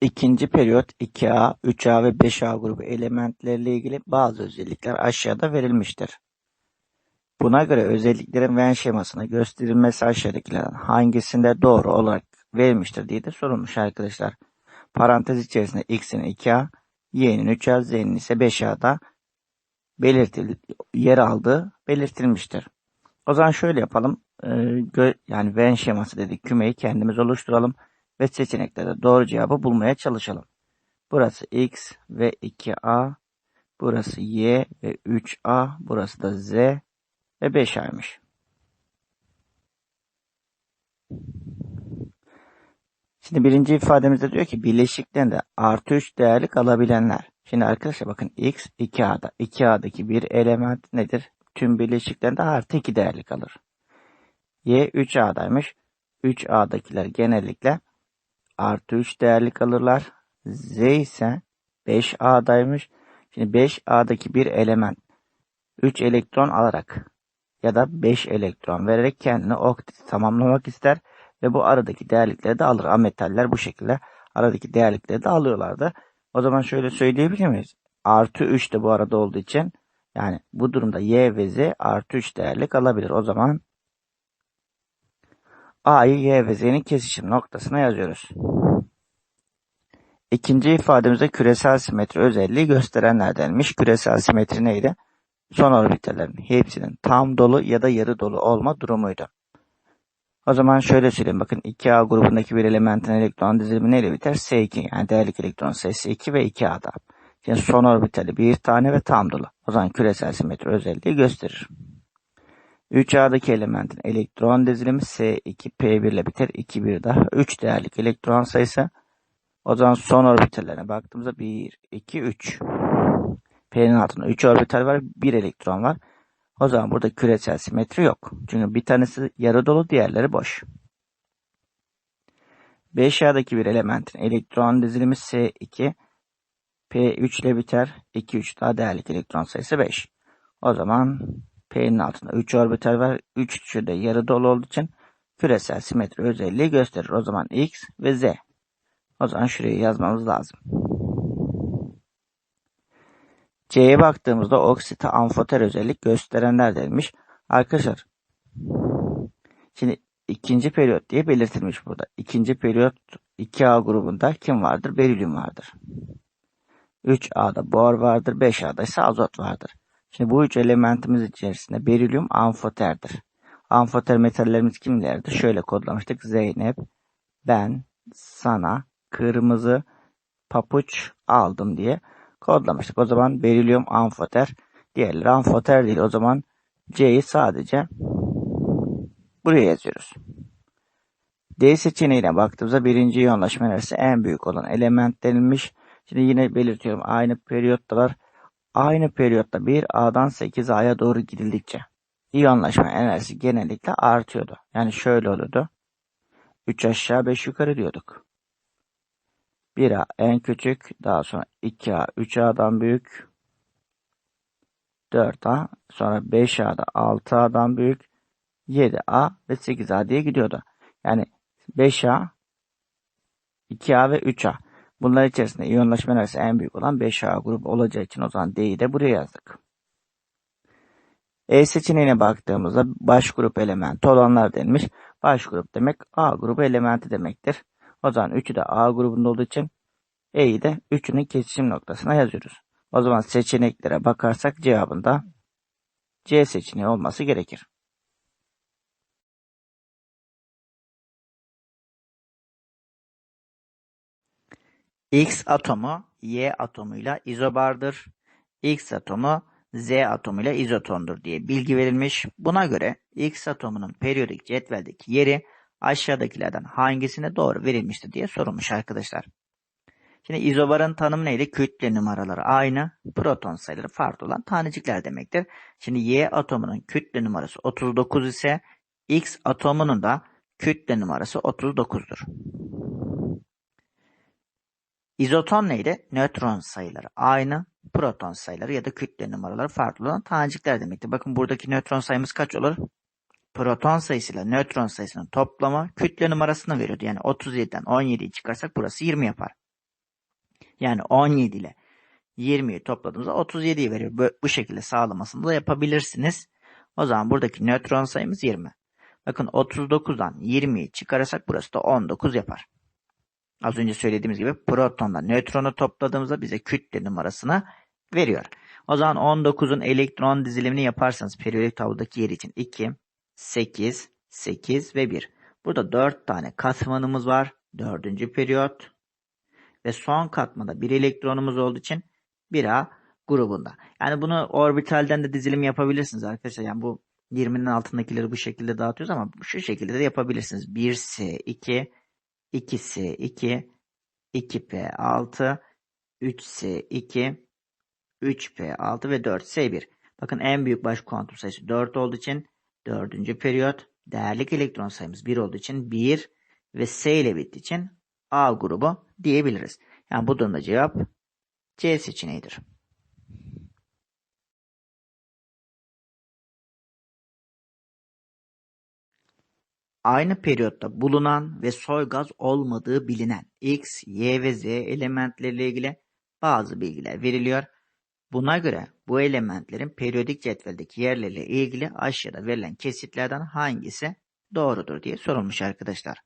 İkinci periyot 2A, 3A ve 5A grubu elementleriyle ilgili bazı özellikler aşağıda verilmiştir. Buna göre özelliklerin Venn şemasına gösterilmesi aşağıdakilerden hangisinde doğru olarak verilmiştir diye de sorulmuş arkadaşlar. Parantez içerisinde x'in 2A, y'nin 3A, z'nin ise 5A'da belirtil yer aldığı belirtilmiştir. O zaman şöyle yapalım. Ee, yani Venn şeması dedik. Kümeyi kendimiz oluşturalım ve seçeneklerde doğru cevabı bulmaya çalışalım. Burası x ve 2a, burası y ve 3a, burası da z ve 5a'ymış. Şimdi birinci ifademizde diyor ki bileşikten de artı 3 değerlik alabilenler. Şimdi arkadaşlar bakın x 2a'da. 2a'daki bir element nedir? Tüm bileşikten de artı 2 değerlik alır. y 3a'daymış. 3a'dakiler genellikle artı 3 değerli kalırlar. Z ise 5A'daymış. Şimdi 5A'daki bir element 3 elektron alarak ya da 5 elektron vererek kendini oktet tamamlamak ister ve bu aradaki değerlikleri de alır. Ametaller bu şekilde aradaki değerlikleri de alıyorlardı. O zaman şöyle söyleyebilir miyiz? Artı 3 de bu arada olduğu için yani bu durumda Y ve Z artı 3 değerlik alabilir. O zaman A'yı Y ve Z'nin kesişim noktasına yazıyoruz. İkinci ifademizde küresel simetri özelliği gösterenler denilmiş. Küresel simetri neydi? Son orbitelerin hepsinin tam dolu ya da yarı dolu olma durumuydu. O zaman şöyle söyleyeyim. Bakın 2A grubundaki bir elementin elektron dizilimi neyle biter? S2 yani değerlik elektron sayısı 2 ve 2A'da. Şimdi son orbitali bir tane ve tam dolu. O zaman küresel simetri özelliği gösterir. 3A'daki elementin elektron dizilimi S2P1 ile biter. 2 bir daha 3 değerlik elektron sayısı. O zaman son orbitallerine baktığımızda 1, 2, 3. P'nin altında 3 orbital var, 1 elektron var. O zaman burada küresel simetri yok. Çünkü bir tanesi yarı dolu, diğerleri boş. 5A'daki bir elementin elektron dizilimi S2, P3 ile biter. 2, 3 daha değerli elektron sayısı 5. O zaman P'nin altında 3 orbital var. 3 üçü yarı dolu olduğu için küresel simetri özelliği gösterir. O zaman X ve Z. O zaman şuraya yazmamız lazım. C'ye baktığımızda oksite amfoter özellik gösterenler denilmiş. Arkadaşlar şimdi ikinci periyot diye belirtilmiş burada. İkinci periyot 2A grubunda kim vardır? Berilyum vardır. 3A'da bor vardır. 5A'da ise azot vardır. Şimdi bu üç elementimiz içerisinde berilyum amfoterdir. Amfoter metallerimiz kimlerdir? Şöyle kodlamıştık. Zeynep, ben, sana, kırmızı papuç aldım diye kodlamıştık. O zaman berilyum amfoter. Diğerleri amfoter değil. O zaman C'yi sadece buraya yazıyoruz. D seçeneğine baktığımızda birinci iyonlaşma enerjisi en büyük olan element denilmiş. Şimdi yine belirtiyorum aynı periyottalar aynı periyotta bir A'dan 8A'ya doğru gidildikçe iyonlaşma enerjisi genellikle artıyordu. Yani şöyle oluyordu. 3 aşağı 5 yukarı diyorduk. 1A en küçük, daha sonra 2A 3A'dan büyük, 4A, sonra 5A'da 6A'dan büyük, 7A ve 8A diye gidiyordu. Yani 5A, 2A ve 3A. Bunlar içerisinde iyonlaşma enerjisi en büyük olan 5A grubu olacağı için o zaman D'yi de buraya yazdık. E seçeneğine baktığımızda baş grup elementi olanlar denmiş. Baş grup demek A grubu elementi demektir. O zaman 3'ü de A grubunda olduğu için E'yi de 3'ünün kesişim noktasına yazıyoruz. O zaman seçeneklere bakarsak cevabında C seçeneği olması gerekir. X atomu Y atomuyla izobardır. X atomu Z atomuyla izotondur diye bilgi verilmiş. Buna göre X atomunun periyodik cetveldeki yeri aşağıdakilerden hangisine doğru verilmiştir diye sorulmuş arkadaşlar. Şimdi izobarın tanımı neydi? Kütle numaraları aynı, proton sayıları farklı olan tanecikler demektir. Şimdi Y atomunun kütle numarası 39 ise X atomunun da kütle numarası 39'dur. İzoton neydi? Nötron sayıları aynı, proton sayıları ya da kütle numaraları farklı olan tanecikler demektir. Bakın buradaki nötron sayımız kaç olur? Proton sayısıyla nötron sayısının toplamı kütle numarasını veriyordu. Yani 37'den 17'yi çıkarsak burası 20 yapar. Yani 17 ile 20'yi topladığımızda 37'yi veriyor. Bu şekilde sağlamasını da yapabilirsiniz. O zaman buradaki nötron sayımız 20. Bakın 39'dan 20'yi çıkarırsak burası da 19 yapar. Az önce söylediğimiz gibi protonla nötronu topladığımızda bize kütle numarasını veriyor. O zaman 19'un elektron dizilimini yaparsanız periyodik tablodaki yer için 2, 8, 8 ve 1. Burada 4 tane katmanımız var. 4. periyot. Ve son katmanda bir elektronumuz olduğu için 1A grubunda. Yani bunu orbitalden de dizilim yapabilirsiniz arkadaşlar. Yani bu 20'nin altındakileri bu şekilde dağıtıyoruz ama şu şekilde de yapabilirsiniz. 1S2, 2S2, 2P6, 3S2, 3P6 ve 4S1. Bakın en büyük baş kuantum sayısı 4 olduğu için 4. periyot. Değerlik elektron sayımız 1 olduğu için 1 ve S ile bittiği için A grubu diyebiliriz. Yani bu durumda cevap C seçeneğidir. Aynı periyotta bulunan ve soy gaz olmadığı bilinen X, Y ve Z elementleriyle ilgili bazı bilgiler veriliyor. Buna göre bu elementlerin periyodik cetveldeki yerleriyle ilgili aşağıda verilen kesitlerden hangisi doğrudur diye sorulmuş arkadaşlar.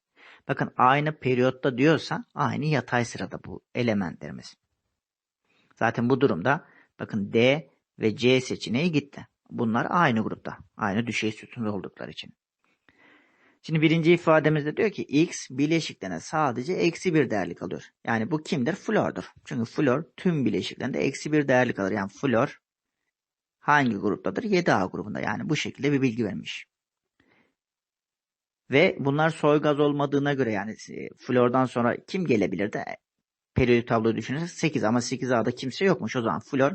Bakın aynı periyotta diyorsa aynı yatay sırada bu elementlerimiz. Zaten bu durumda bakın D ve C seçeneği gitti. Bunlar aynı grupta. Aynı düşey sütunda oldukları için. Şimdi birinci ifademizde diyor ki X bileşiklerine sadece eksi bir değerlik alıyor. Yani bu kimdir? Flordur. Çünkü flor tüm bileşiklerinde eksi bir değerlik alır. Yani flor hangi gruptadır? 7A grubunda. Yani bu şekilde bir bilgi vermiş. Ve bunlar soy gaz olmadığına göre yani e, flordan sonra kim gelebilir de periyodik tabloyu düşünürsek 8 ama 8A'da kimse yokmuş. O zaman flor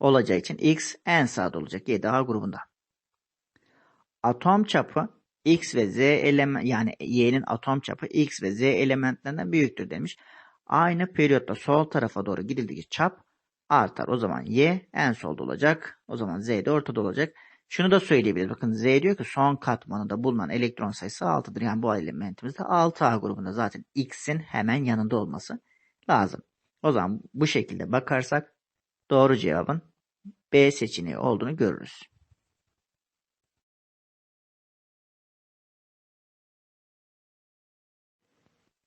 olacağı için X en sağda olacak 7A grubunda. Atom çapı X ve Z element yani Y'nin atom çapı X ve Z elementlerinden büyüktür demiş. Aynı periyotta sol tarafa doğru gidildikçe çap artar. O zaman Y en solda olacak. O zaman Z de ortada olacak. Şunu da söyleyebiliriz. Bakın Z diyor ki son katmanında bulunan elektron sayısı 6'dır. Yani bu elementimiz de 6A grubunda zaten X'in hemen yanında olması lazım. O zaman bu şekilde bakarsak doğru cevabın B seçeneği olduğunu görürüz.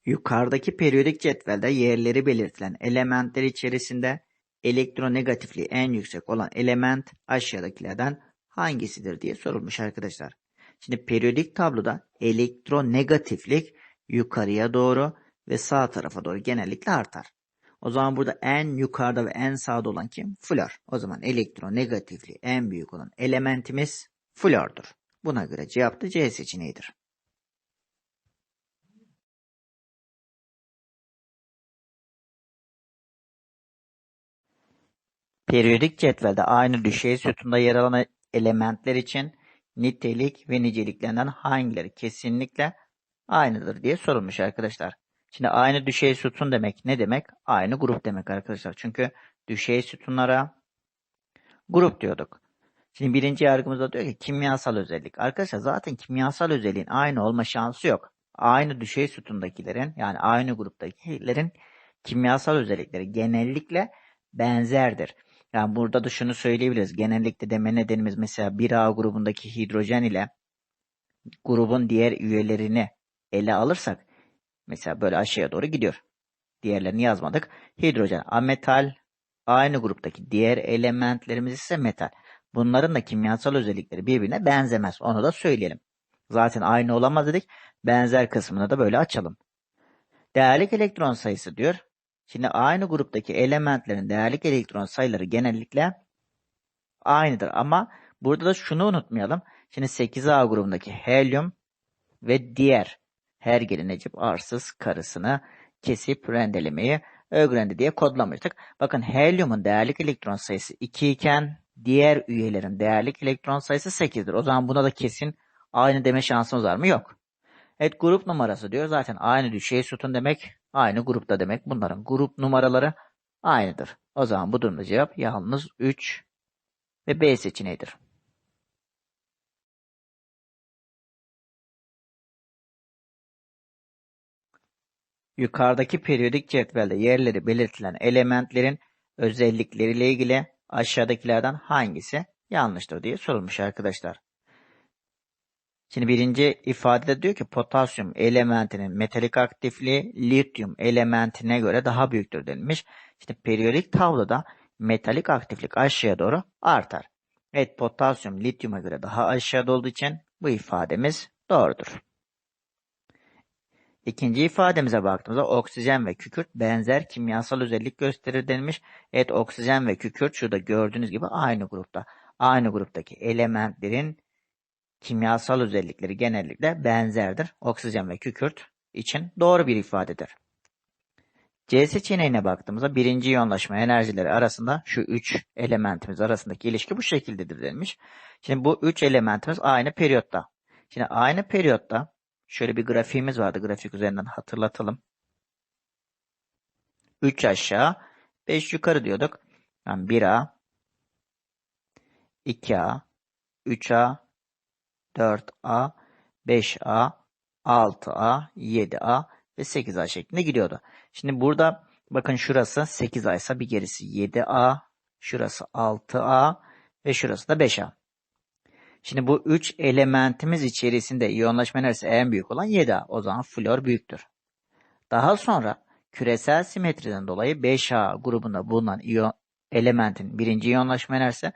Yukarıdaki periyodik cetvelde yerleri belirtilen elementler içerisinde elektronegatifliği en yüksek olan element aşağıdakilerden hangisidir diye sorulmuş arkadaşlar. Şimdi periyodik tabloda elektronegatiflik yukarıya doğru ve sağ tarafa doğru genellikle artar. O zaman burada en yukarıda ve en sağda olan kim? Flor. O zaman elektronegatifliği en büyük olan elementimiz flordur. Buna göre cevap da C seçeneğidir. Periyodik cetvelde aynı düşey sütunda yer alan elementler için nitelik ve niceliklerinden hangileri kesinlikle aynıdır diye sorulmuş arkadaşlar. Şimdi aynı düşey sütun demek ne demek? Aynı grup demek arkadaşlar. Çünkü düşey sütunlara grup diyorduk. Şimdi birinci yargımızda diyor ki kimyasal özellik. Arkadaşlar zaten kimyasal özelliğin aynı olma şansı yok. Aynı düşey sütundakilerin yani aynı gruptakilerin kimyasal özellikleri genellikle benzerdir. Yani burada da şunu söyleyebiliriz. Genellikle deme nedenimiz mesela 1A grubundaki hidrojen ile grubun diğer üyelerini ele alırsak mesela böyle aşağıya doğru gidiyor. Diğerlerini yazmadık. Hidrojen ametal, aynı gruptaki diğer elementlerimiz ise metal. Bunların da kimyasal özellikleri birbirine benzemez. Onu da söyleyelim. Zaten aynı olamaz dedik. Benzer kısmını da böyle açalım. Değerlik elektron sayısı diyor. Şimdi aynı gruptaki elementlerin değerlik elektron sayıları genellikle aynıdır. Ama burada da şunu unutmayalım. Şimdi 8A grubundaki helyum ve diğer her gelin Necip arsız karısını kesip rendelemeyi öğrendi diye kodlamıştık. Bakın helyumun değerlik elektron sayısı 2 iken diğer üyelerin değerlik elektron sayısı 8'dir. O zaman buna da kesin aynı deme şansımız var mı? Yok. Evet grup numarası diyor. Zaten aynı düşey sütun demek. Aynı grupta demek. Bunların grup numaraları aynıdır. O zaman bu durumda cevap yalnız 3 ve B seçeneğidir. Yukarıdaki periyodik cetvelde yerleri belirtilen elementlerin özellikleriyle ilgili aşağıdakilerden hangisi yanlıştır diye sorulmuş arkadaşlar. Şimdi birinci ifadede diyor ki potasyum elementinin metalik aktifliği lityum elementine göre daha büyüktür denilmiş. İşte periyodik tabloda metalik aktiflik aşağıya doğru artar. Evet potasyum lityuma göre daha aşağıda olduğu için bu ifademiz doğrudur. İkinci ifademize baktığımızda oksijen ve kükürt benzer kimyasal özellik gösterir denilmiş. Evet oksijen ve kükürt şurada gördüğünüz gibi aynı grupta. Aynı gruptaki elementlerin kimyasal özellikleri genellikle benzerdir. Oksijen ve kükürt için doğru bir ifadedir. C seçeneğine baktığımızda birinci iyonlaşma enerjileri arasında şu üç elementimiz arasındaki ilişki bu şekildedir denilmiş. Şimdi bu üç elementimiz aynı periyotta. Şimdi aynı periyotta şöyle bir grafiğimiz vardı. Grafik üzerinden hatırlatalım. 3 aşağı 5 yukarı diyorduk. Yani 1A 2A 3A 4A 5A 6A 7A ve 8A şeklinde gidiyordu. Şimdi burada bakın şurası 8A ise bir gerisi 7A, şurası 6A ve şurası da 5A. Şimdi bu 3 elementimiz içerisinde iyonlaşma enerjisi en büyük olan 7A. O zaman flor büyüktür. Daha sonra küresel simetriden dolayı 5A grubunda bulunan iyon, elementin birinci iyonlaşma enerjisi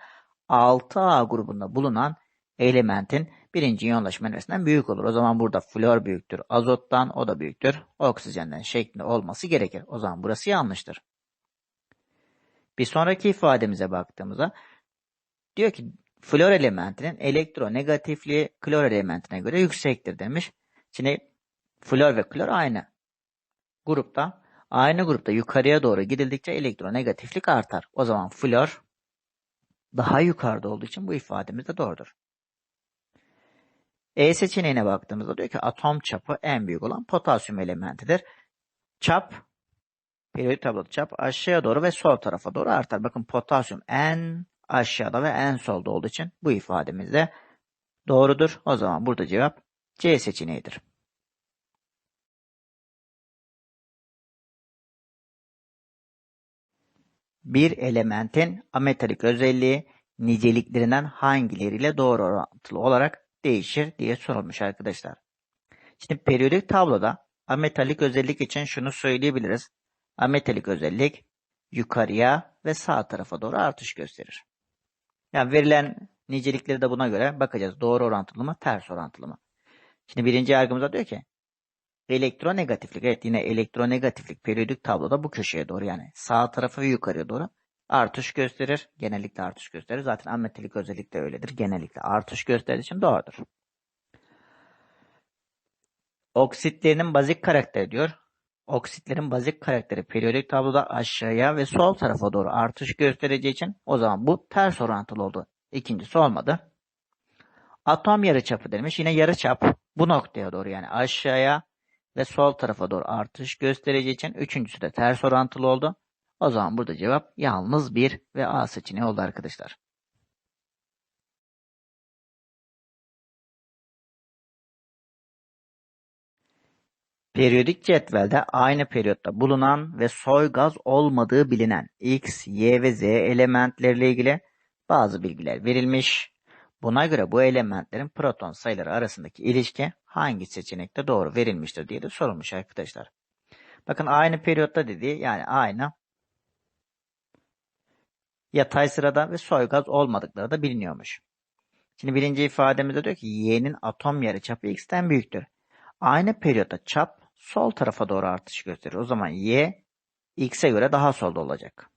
6A grubunda bulunan elementin birinci iyonlaşma enerjisinden büyük olur. O zaman burada flor büyüktür. Azottan o da büyüktür. Oksijenden şeklinde olması gerekir. O zaman burası yanlıştır. Bir sonraki ifademize baktığımızda diyor ki flor elementinin elektronegatifliği klor elementine göre yüksektir demiş. Şimdi flor ve klor aynı grupta. Aynı grupta yukarıya doğru gidildikçe elektronegatiflik artar. O zaman flor daha yukarıda olduğu için bu ifademiz de doğrudur. E seçeneğine baktığımızda diyor ki atom çapı en büyük olan potasyum elementidir. Çap, periyodik tabloda çap aşağıya doğru ve sol tarafa doğru artar. Bakın potasyum en aşağıda ve en solda olduğu için bu ifademiz de doğrudur. O zaman burada cevap C seçeneğidir. Bir elementin ametalik özelliği niceliklerinden hangileriyle doğru orantılı olarak değişir diye sorulmuş arkadaşlar. Şimdi periyodik tabloda ametalik özellik için şunu söyleyebiliriz. Ametalik özellik yukarıya ve sağ tarafa doğru artış gösterir. Yani verilen nicelikleri de buna göre bakacağız. Doğru orantılı mı, ters orantılı mı? Şimdi birinci yargımızda diyor ki elektronegatiflik. Evet yine elektronegatiflik periyodik tabloda bu köşeye doğru yani sağ tarafa ve yukarıya doğru artış gösterir. Genellikle artış gösterir. Zaten ametalik özellik de öyledir. Genellikle artış gösterdiği için doğrudur. Oksitlerinin bazik karakteri diyor. Oksitlerin bazik karakteri periyodik tabloda aşağıya ve sol tarafa doğru artış göstereceği için o zaman bu ters orantılı oldu. İkincisi olmadı. Atom yarıçapı demiş. Yine yarıçap bu noktaya doğru yani aşağıya ve sol tarafa doğru artış göstereceği için üçüncüsü de ters orantılı oldu. O zaman burada cevap yalnız 1 ve A seçeneği oldu arkadaşlar. Periyodik cetvelde aynı periyotta bulunan ve soy gaz olmadığı bilinen X, Y ve Z elementleriyle ilgili bazı bilgiler verilmiş. Buna göre bu elementlerin proton sayıları arasındaki ilişki hangi seçenekte doğru verilmiştir diye de sorulmuş arkadaşlar. Bakın aynı periyotta dediği yani aynı yatay sırada ve soygaz olmadıkları da biliniyormuş. Şimdi birinci ifademizde diyor ki y'nin atom yarıçapı x'ten büyüktür. Aynı periyotta çap sol tarafa doğru artış gösterir. O zaman y x'e göre daha solda olacak.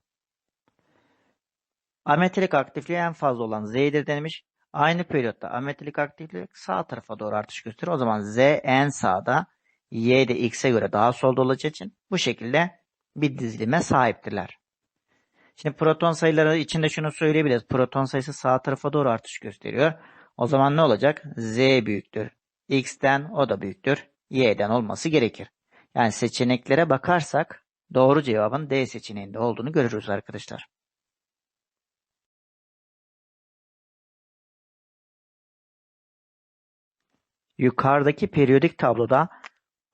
Ametrik aktifliği en fazla olan z'dir denilmiş. Aynı periyotta ametrik aktiflik sağ tarafa doğru artış gösterir. O zaman z en sağda, y de x'e göre daha solda olacağı için bu şekilde bir dizilime sahiptirler. Şimdi proton sayıları içinde şunu söyleyebiliriz. Proton sayısı sağ tarafa doğru artış gösteriyor. O zaman ne olacak? Z büyüktür. X'ten o da büyüktür. Y'den olması gerekir. Yani seçeneklere bakarsak doğru cevabın D seçeneğinde olduğunu görürüz arkadaşlar. Yukarıdaki periyodik tabloda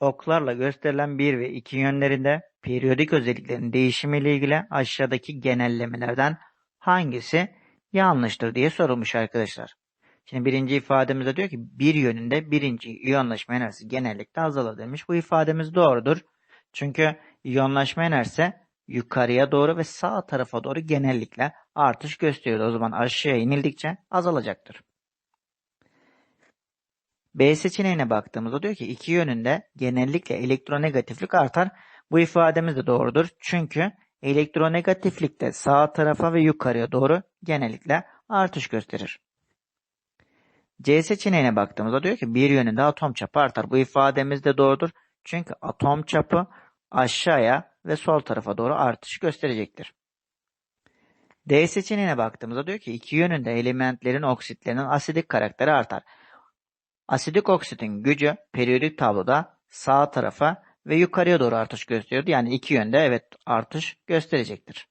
Oklarla gösterilen 1 ve 2 yönlerinde periyodik özelliklerin değişimiyle ilgili aşağıdaki genellemelerden hangisi yanlıştır diye sorulmuş arkadaşlar. Şimdi birinci ifademizde diyor ki bir yönünde birinci iyonlaşma enerjisi genellikle azalır demiş. Bu ifademiz doğrudur. Çünkü iyonlaşma enerjisi yukarıya doğru ve sağ tarafa doğru genellikle artış gösteriyor. O zaman aşağıya inildikçe azalacaktır. B seçeneğine baktığımızda diyor ki iki yönünde genellikle elektronegatiflik artar. Bu ifademiz de doğrudur. Çünkü elektronegatiflikte sağ tarafa ve yukarıya doğru genellikle artış gösterir. C seçeneğine baktığımızda diyor ki bir yönünde atom çapı artar. Bu ifademiz de doğrudur. Çünkü atom çapı aşağıya ve sol tarafa doğru artış gösterecektir. D seçeneğine baktığımızda diyor ki iki yönünde elementlerin oksitlerinin asidik karakteri artar. Asidik oksitin gücü periyodik tabloda sağ tarafa ve yukarıya doğru artış gösteriyordu. Yani iki yönde evet artış gösterecektir.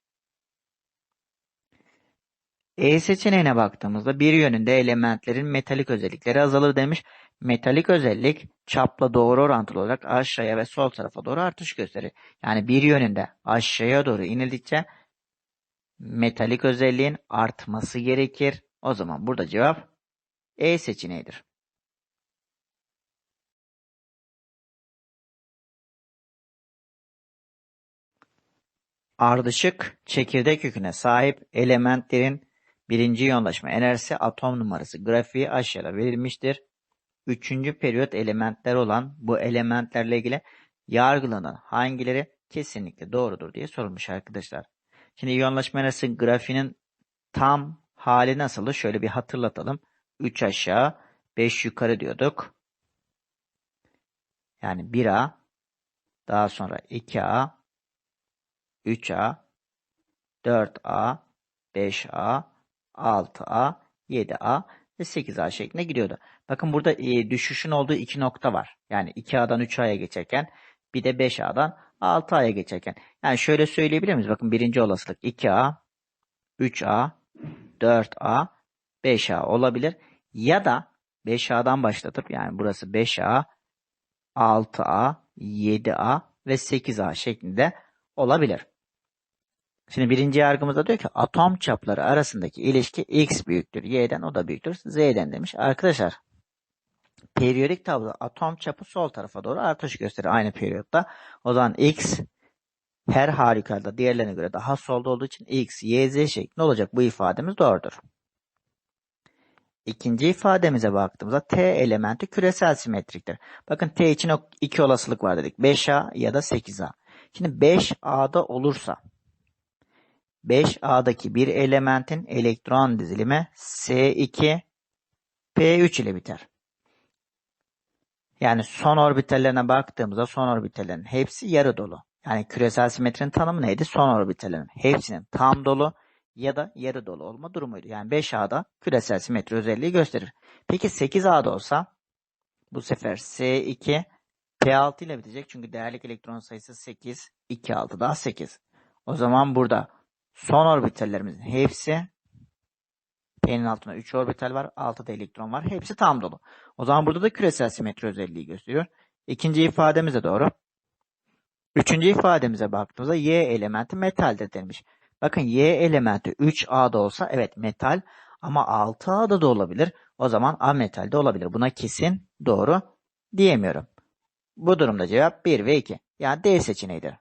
E seçeneğine baktığımızda bir yönünde elementlerin metalik özellikleri azalır demiş. Metalik özellik çapla doğru orantılı olarak aşağıya ve sol tarafa doğru artış gösterir. Yani bir yönünde aşağıya doğru inildikçe metalik özelliğin artması gerekir. O zaman burada cevap E seçeneğidir. Ardışık çekirdek yüküne sahip elementlerin birinci yoğunlaşma enerjisi atom numarası grafiği aşağıda verilmiştir. Üçüncü periyot elementler olan bu elementlerle ilgili yargılanan hangileri kesinlikle doğrudur diye sorulmuş arkadaşlar. Şimdi iyonlaşma enerjisi grafiğinin tam hali nasıldı? Şöyle bir hatırlatalım. 3 aşağı, 5 yukarı diyorduk. Yani 1A, daha sonra 2A, 3A, 4A, 5A, 6A, 7A ve 8A şeklinde gidiyordu. Bakın burada e, düşüşün olduğu iki nokta var. Yani 2A'dan 3A'ya geçerken bir de 5A'dan 6A'ya geçerken. Yani şöyle söyleyebilir miyiz? Bakın birinci olasılık 2A, 3A, 4A, 5A olabilir. Ya da 5A'dan başlatıp yani burası 5A, 6A, 7A ve 8A şeklinde olabilir. Şimdi birinci yargımızda diyor ki atom çapları arasındaki ilişki x büyüktür. Y'den o da büyüktür. Z'den demiş. Arkadaşlar periyodik tabloda atom çapı sol tarafa doğru artış gösterir aynı periyotta. O zaman x her halükarda diğerlerine göre daha solda olduğu için x, y, z şeklinde olacak. Bu ifademiz doğrudur. İkinci ifademize baktığımızda T elementi küresel simetriktir. Bakın T için iki olasılık var dedik. 5A ya da 8A. Şimdi 5A'da olursa 5A'daki bir elementin elektron dizilimi S2 P3 ile biter. Yani son orbitallerine baktığımızda son orbitallerin hepsi yarı dolu. Yani küresel simetrinin tanımı neydi? Son orbitallerin hepsinin tam dolu ya da yarı dolu olma durumuydu. Yani 5A'da küresel simetri özelliği gösterir. Peki 8A'da olsa bu sefer S2 P6 ile bitecek. Çünkü değerlik elektron sayısı 8. 2 6 daha 8. O zaman burada son orbitallerimizin hepsi P'nin altında 3 orbital var. 6 da elektron var. Hepsi tam dolu. O zaman burada da küresel simetri özelliği gösteriyor. İkinci ifademiz de doğru. Üçüncü ifademize baktığımızda Y elementi metaldir denmiş. Bakın Y elementi 3A'da olsa evet metal ama 6A'da da olabilir. O zaman A metalde olabilir. Buna kesin doğru diyemiyorum. Bu durumda cevap 1 ve 2. Yani D seçeneğidir.